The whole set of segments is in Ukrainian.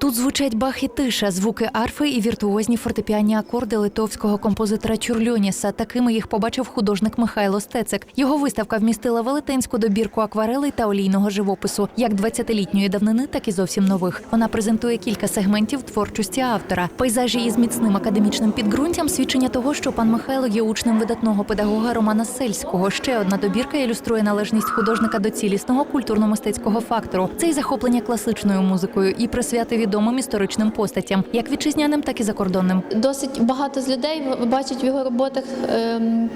Тут звучать бах і тиша, звуки арфи і віртуозні фортепіанні акорди литовського композитора Чурльоніса. Такими їх побачив художник Михайло Стецик. Його виставка вмістила велетенську добірку акварелей та олійного живопису, як 20-літньої давнини, так і зовсім нових. Вона презентує кілька сегментів творчості автора. Пейзажі із міцним академічним підґрунтям свідчення того, що пан Михайло є учнем видатного педагога Романа Сельського. Ще одна добірка ілюструє належність художника до цілісного культурно-мистецького фактору. Це й захоплення класичною музикою і присвяти відомим історичним постатям, як вітчизняним, так і закордонним. Досить багато з людей бачать в його роботах ем,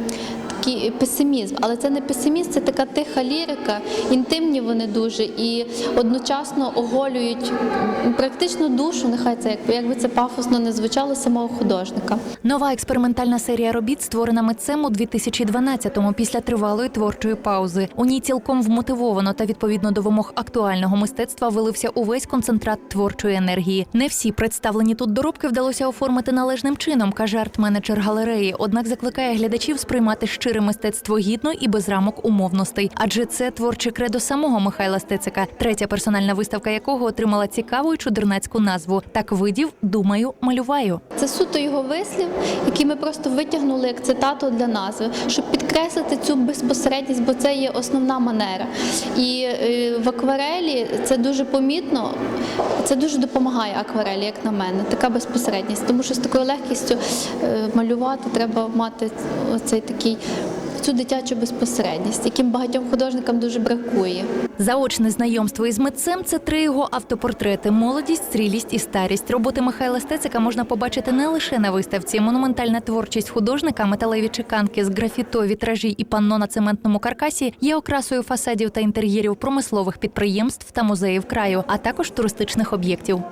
такий песимізм, але це не песимізм, це така тиха лірика, інтимні вони дуже і одночасно оголюють практично душу, нехай це як, як це пафосно не звучало самого художника. Нова експериментальна серія робіт створена митцем у 2012-му після тривалої творчої паузи. У ній цілком вмотивовано та відповідно до вимог актуального мистецтва вилився увесь концентрат творчої енергії. Не всі представлені тут доробки вдалося оформити належним чином, каже арт-менеджер галереї. Однак закликає глядачів сприймати щире мистецтво гідно і без рамок умовностей. Адже це творче кредо самого Михайла Стецика, третя персональна виставка якого отримала цікаву і чудернацьку назву. Так видів, думаю, малюваю. Це суто його вислів, який ми просто витягнули як цитату для назви, щоб підкреслити цю безпосередність, бо це є основна манера. І е, в акварелі це дуже помітно, це дуже допомагає акварелі, як на мене, така безпосередність. Тому що з такою легкістю е, малювати треба мати оцей такий. Цю дитячу безпосередність, яким багатьом художникам дуже бракує. Заочне знайомство із митцем це три його автопортрети: молодість, зрілість і старість. Роботи Михайла Стецика можна побачити не лише на виставці. Монументальна творчість художника, металеві чеканки з графіто, вітражі і панно на цементному каркасі є окрасою фасадів та інтер'єрів промислових підприємств та музеїв краю, а також туристичних об'єктів.